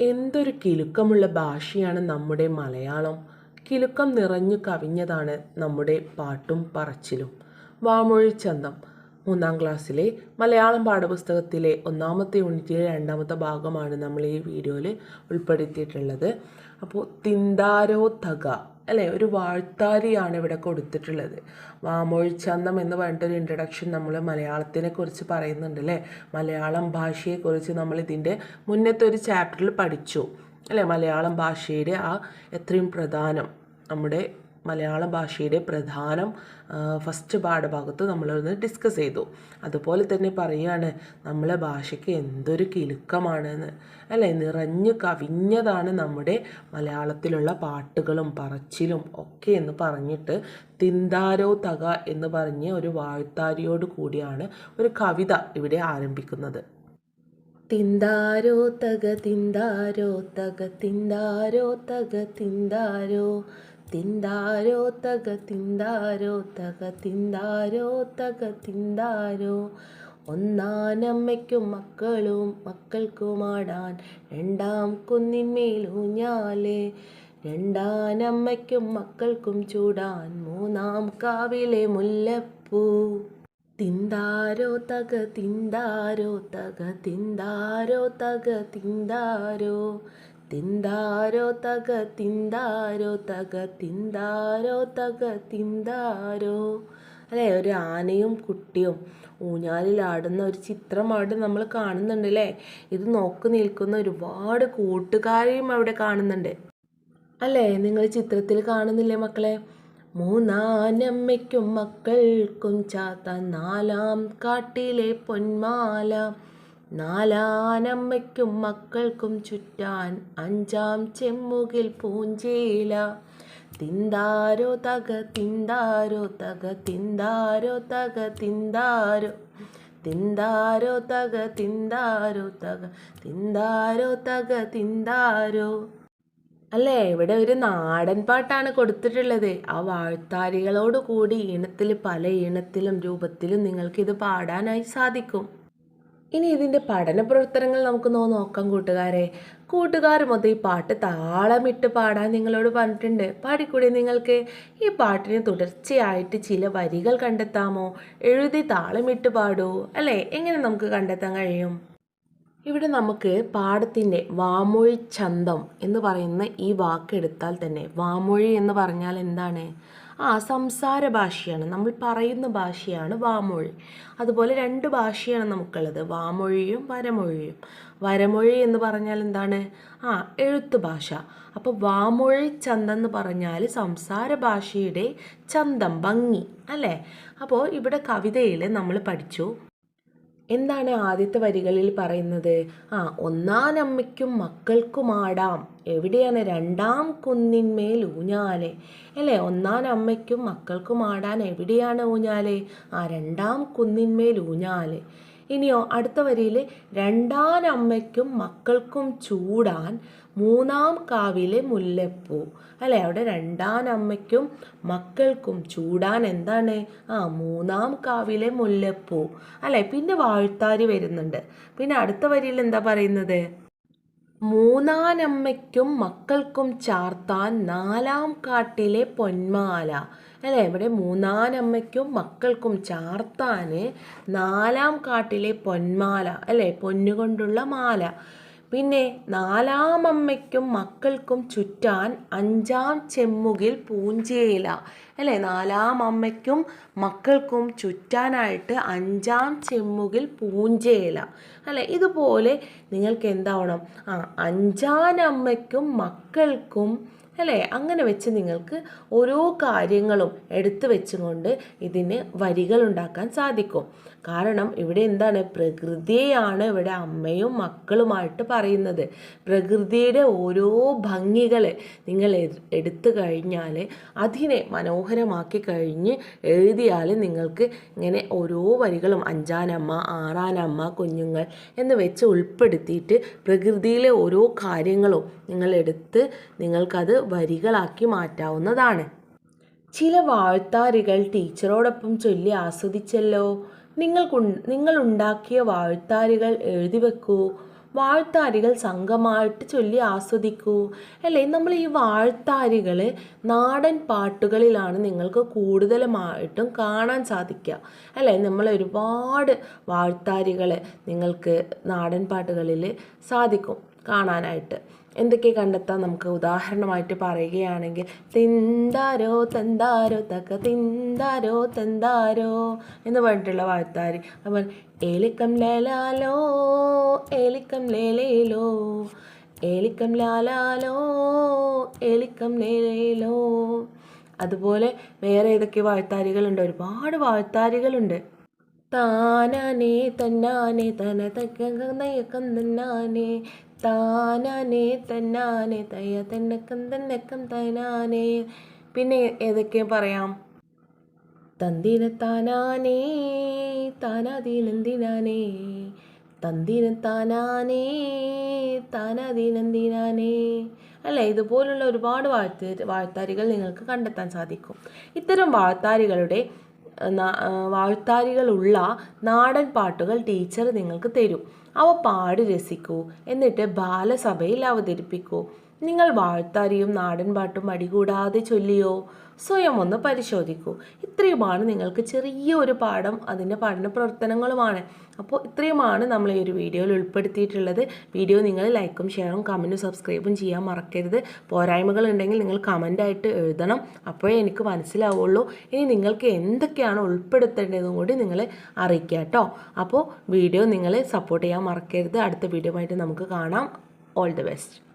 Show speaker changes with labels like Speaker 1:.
Speaker 1: എന്തൊരു കിലുക്കമുള്ള ഭാഷയാണ് നമ്മുടെ മലയാളം. കിലുക്കം നിറഞ്ഞു കവിഞ്ഞതാണ് നമ്മുടെ പാട്ടും പറച്ചിലും. വാമൊഴി ചന്തം. മൂന്നാം ക്ലാസ്സിലെ മലയാളം പാഠപുസ്തകത്തിലെ ഒന്നാമത്തെ യൂണിറ്റിലെ രണ്ടാമത്തെ ഭാഗമാണ് നമ്മൾ ഈ വീഡിയോയിൽ ഉൾപ്പെടുത്തിയിട്ടുള്ളത്. അപ്പോൾ തിന്താരോ തക അല്ലേ? ഒരു വാഴ്ത്താരിയാണ് ഇവിടെ കൊടുത്തിട്ടുള്ളത്. വാമൊഴി ചന്തം എന്ന് പറഞ്ഞിട്ടൊരു ഇൻട്രഡക്ഷൻ നമ്മൾ മലയാളത്തിനെ കുറിച്ച് പറയുന്നുണ്ട് അല്ലേ? മലയാളം ഭാഷയെക്കുറിച്ച് നമ്മൾ ഇതിന്റെ മുന്നത്തെ ഒരു ചാപ്റ്ററിൽ പഠിച്ചു. അല്ലേ? മലയാളം ഭാഷയുടെ ആ എത്രയും പ്രധാനം നമ്മുടെ മലയാള ഭാഷയുടെ പ്രധാനം ഫസ്റ്റ് പാഠഭാഗത്ത് നമ്മളൊന്ന് ഡിസ്കസ് ചെയ്തു. അതുപോലെ തന്നെ പറയുകയാണ് നമ്മളെ ഭാഷയ്ക്ക് എന്തൊരു കിലുക്കമാണെന്ന്. അല്ലേ? നിറഞ്ഞു കവിഞ്ഞതാണ് നമ്മുടെ മലയാളത്തിലുള്ള പാട്ടുകളും പറച്ചിലും ഒക്കെ എന്ന് പറഞ്ഞിട്ട് തിന്താരോ തക എന്ന് പറഞ്ഞ് ഒരു വാഴ്ത്താരിയോട് കൂടിയാണ് ഒരു കവിത ഇവിടെ ആരംഭിക്കുന്നത്. തിന്താരോ തക തിന്താരോ തക തിന്താരോ തക തിന്താരോ. തിന്താരോ തക തിന്താരോ തക തിന്താരോ തക തിന്താരോ. ഒന്നാനമ്മയ്ക്കും മക്കളും മക്കൾക്കുമാടാൻ രണ്ടാം കുന്നിന്മേലൂഞ്ഞാലേ രണ്ടാനമ്മയ്ക്കും മക്കൾക്കും ചൂടാൻ മൂന്നാം കാവിലെ മുല്ലപ്പൂ. തിന്താരോ തക തിന്താരോ തക തിന്താരോ തക തിന്താരോ. തിന്താരോ തക തിന്താരോ തക തിന്താരോ തക തിന്താരോ. അല്ലേ ഒരു ആനയും കുട്ടിയും ഊഞ്ഞാലിലാടുന്ന ഒരു ചിത്രമായിട്ട് നമ്മൾ കാണുന്നുണ്ട് അല്ലേ? ഇത് നോക്കി നിൽക്കുന്ന ഒരുപാട് കൂട്ടുകാരെയും അവിടെ കാണുന്നുണ്ട്. അല്ലേ നിങ്ങൾ ചിത്രത്തിൽ കാണുന്നില്ലേ മക്കളെ? മൂന്നാനമ്മയ്ക്കും മക്കൾക്കും ചാത്ത നാലാം കാട്ടിലെ പൊന്മാല. നാലാനമ്മയ്ക്കും മക്കൾക്കും ചുറ്റാൻ അഞ്ചാം ചെമ്മുകിൽ പൂഞ്ചീല. തിന്താരോ തക തിന്താരോ തക തിന്താരോ തക തിന്താരോ. തിന്താരോ തക തിന്താരോ തക തിന്താരോ തക തിന്താരോ. അല്ലേ? ഇവിടെ ഒരു നാടൻ പാട്ടാണ് കൊടുത്തിട്ടുള്ളത്. ആ വാഴ്ത്താരികളോട് കൂടി ഈണത്തിൽ പല ഈണത്തിലും രൂപത്തിലും നിങ്ങൾക്ക് ഇത് പാടാനായി സാധിക്കും. ഇനി ഇതിന്റെ പഠന പ്രവർത്തനങ്ങൾ നമുക്ക് നോക്കാം കൂട്ടുകാരെ. കൂട്ടുകാർ മൊത്തം ഈ പാട്ട് താളമിട്ട് പാടാൻ നിങ്ങളോട് പറഞ്ഞിട്ടുണ്ട്. പാടിക്കൂടി നിങ്ങൾക്ക്? ഈ പാട്ടിന് തുടർച്ചയായിട്ട് ചില വരികൾ കണ്ടെത്താമോ? എഴുതി താളമിട്ട് പാടൂ അല്ലേ? എങ്ങനെ നമുക്ക് കണ്ടെത്താൻ കഴിയും? ഇവിടെ നമുക്ക് പാഠത്തിന്റെ വാമൊഴി ചന്തം എന്ന് പറയുന്ന ഈ വാക്കെടുത്താൽ തന്നെ വാമൊഴി എന്ന് പറഞ്ഞാൽ എന്താണ്? ആ സംസാര ഭാഷയാണ്. നമ്മൾ പറയുന്ന ഭാഷയാണ് വാമൊഴി. അതുപോലെ രണ്ട് ഭാഷയാണ് നമുക്കുള്ളത് വാമൊഴിയും വരമൊഴിയും. വരമൊഴി എന്ന് പറഞ്ഞാൽ എന്താണ്? ആ എഴുത്ത് ഭാഷ. അപ്പോൾ വാമൊഴി ചന്തം എന്ന് പറഞ്ഞാൽ സംസാര ഭാഷയുടെ ചന്തം ഭംഗി അല്ലേ? അപ്പോൾ ഇവിടെ കവിതയിൽ നമ്മൾ പഠിച്ചു എന്താണ് ആദ്യത്തെ വരികളിൽ പറയുന്നത്? ആ ഒന്നാനമ്മയ്ക്കും മക്കൾക്കുമാടാം. എവിടെയാണ് രണ്ടാം കുന്നിന്മേൽ ഊഞ്ഞാലെ? അല്ലേ? ഒന്നാനമ്മയ്ക്കും മക്കൾക്കും ആടാൻ എവിടെയാണ് ഊഞ്ഞാലെ? ആ രണ്ടാം കുന്നിന്മേൽ ഊഞ്ഞാലെ. ഇനിയോ അടുത്ത വരിയിൽ രണ്ടാനമ്മയ്ക്കും മക്കൾക്കും ചൂടാൻ മൂന്നാം കാവിലെ മുല്ലപ്പൂ. അല്ലേ? അവിടെ രണ്ടാം അമ്മയ്ക്കും മക്കൾക്കും ചൂടാൻ എന്താണ്? ആ മൂന്നാം കാവിലെ മുല്ലപ്പൂ. അല്ലേ? പിന്നെ വാഴ്ത്താരി വരുന്നുണ്ട്. പിന്നെ അടുത്ത വരിയിൽ എന്താ പറയുന്നത്? മൂന്നാനമ്മയ്ക്കും മക്കൾക്കും ചാർത്താൻ നാലാം കാട്ടിലെ പൊന്മാല. അല്ലേ? ഇവിടെ മൂന്നാനമ്മയ്ക്കും മക്കൾക്കും ചാർത്താൻ നാലാം കാട്ടിലെ പൊന്മാല. അല്ലേ? പൊന്നുകൊണ്ടുള്ള മാല. പിന്നെ നാലാമമ്മയ്ക്കും മക്കൾക്കും ചുറ്റാൻ അഞ്ചാം ചെമ്മുകിൽ പൂഞ്ചേല. അല്ലേ? നാലാം അമ്മയ്ക്കും മക്കൾക്കും ചുറ്റാനായിട്ട് അഞ്ചാം ചെമ്മുകിൽ പൂഞ്ചേല. അല്ലേ? ഇതുപോലെ നിങ്ങൾക്ക് എന്താവണം ആ അഞ്ചാനമ്മയ്ക്കും മക്കൾക്കും അല്ലേ? അങ്ങനെ വെച്ച് നിങ്ങൾക്ക് ഓരോ കാര്യങ്ങളും എടുത്തു വെച്ചുകൊണ്ട് ഇതിന് വരികൾ ഉണ്ടാക്കാൻ സാധിക്കും. കാരണം ഇവിടെ എന്താണ്? പ്രകൃതിയെയാണ് ഇവിടെ അമ്മയും മക്കളുമായിട്ട് പറയുന്നത്. പ്രകൃതിയുടെ ഓരോ ഭംഗികൾ നിങ്ങൾ എടുത്തു കഴിഞ്ഞാൽ അതിനെ മനോഹരമാക്കി കഴിഞ്ഞ് എഴുതിയാൽ നിങ്ങൾക്ക് ഇങ്ങനെ ഓരോ വരികളും അഞ്ചാനമ്മ ആറാനമ്മ കുഞ്ഞുങ്ങൾ എന്ന് വെച്ച് ഉൾപ്പെടുത്തിയിട്ട് പ്രകൃതിയിലെ ഓരോ കാര്യങ്ങളും നിങ്ങൾ എടുത്ത് നിങ്ങൾക്കത് വരികളാക്കി മാറ്റാവുന്നതാണ്. ചില വാഴ്ത്താരികൾ ടീച്ചറോടൊപ്പം ചൊല്ലി ആസ്വദിച്ചല്ലോ. നിങ്ങൾ നിങ്ങളുണ്ടാക്കിയ വാഴ്ത്താരികൾ എഴുതി വെക്കൂ. വാഴ്ത്താരികൾ സംഘമായിട്ട് ചൊല്ലി ആസ്വദിക്കൂ. അല്ലേ? നമ്മൾ ഈ വാഴ്ത്താരികൾ നാടൻ പാട്ടുകളിലാണ് നിങ്ങൾക്ക് കൂടുതലുമായിട്ടും കാണാൻ സാധിക്കുക. അല്ലേ? നമ്മൾ ഒരുപാട് വാഴ്ത്താരികൾ നിങ്ങൾക്ക് നാടൻ പാട്ടുകളിൽ സാധിക്കും കാണാനായിട്ട്. എന്തൊക്കെ കണ്ടെത്താം നമുക്ക് ഉദാഹരണമായിട്ട് പറയുകയാണെങ്കിൽ തിന്താരോ തന്താരോ തക്ക തിന്താരോ തന്താരോ എന്ന് പറഞ്ഞിട്ടുള്ള വാഴ്ത്താരി അതുപോലെ ഏലിക്കം ലേലാലോ ഏലിക്കം ലേലേലോ ഏലിക്കം ലാലാലോ ഏലിക്കം ലേലേലോ അതുപോലെ വേറെ ഏതൊക്കെ വാഴ്ത്താരികളുണ്ട് ഒരുപാട് വാഴ്ത്താരികളുണ്ട് താനാനേ തന്നാനെ തന തയ്യക്കം തന്നാനെ താനാനേ തന്നാനെ തയ്യ തന്നക്കം തന്നക്കം തനാനേ. പിന്നെ ഏതൊക്കെ പറയാം? തന്തിന താനാനേ താനാദീനന്തിനാനേ തന്തിന താനാനേ താനാദീനന്തിനാനേ അല്ലേ? ഇതുപോലുള്ള ഒരുപാട് വാഴ്ത്ത വാഴ്ത്താരികൾ നിങ്ങൾക്ക് കണ്ടെത്താൻ സാധിക്കും. ഇത്തരം വാഴ്ത്താരികളുടെ വാഴ്ത്താരികളുള്ള നാടൻ പാട്ടുകൾ ടീച്ചർ നിങ്ങൾക്ക് തരും. അവ പാടി രസിക്കൂ. എന്നിട്ട് ബാലസഭയിൽ അവതരിപ്പിക്കൂ. നിങ്ങൾ വാഴ്ത്താരിയും നാടൻ പാട്ടും അടികൂടാതെ ചൊല്ലിയോ സ്വയം ഒന്ന് പരിശോധിക്കൂ. ഇത്രയുമാണ് നിങ്ങൾക്ക് ചെറിയ ഒരു പാഠം അതിന്റെ പഠന പ്രവർത്തനങ്ങളുമാണ്. അപ്പോൾ ഇത്രയുമാണ് നമ്മൾ ഈ ഒരു വീഡിയോയിൽ ഉൾപ്പെടുത്തിയിട്ടുള്ളത്. വീഡിയോ നിങ്ങൾ ലൈക്കും ഷെയറും കമന്റും സബ്സ്ക്രൈബും ചെയ്യാൻ മറക്കരുത്. പോരായ്മകൾ ഉണ്ടെങ്കിൽ നിങ്ങൾ കമന്റായിട്ട് എഴുതണം. അപ്പോഴേ എനിക്ക് മനസ്സിലാവുള്ളൂ. ഇനി നിങ്ങൾക്ക് എന്തൊക്കെയാണ് ഉൾപ്പെടുത്തേണ്ടതും കൂടി നിങ്ങൾ അറിയിക്കുക കേട്ടോ. അപ്പോൾ വീഡിയോ നിങ്ങൾ സപ്പോർട്ട് ചെയ്യാൻ മറക്കരുത്. അടുത്ത വീഡിയോ ആയിട്ട് നമുക്ക് കാണാം. All the best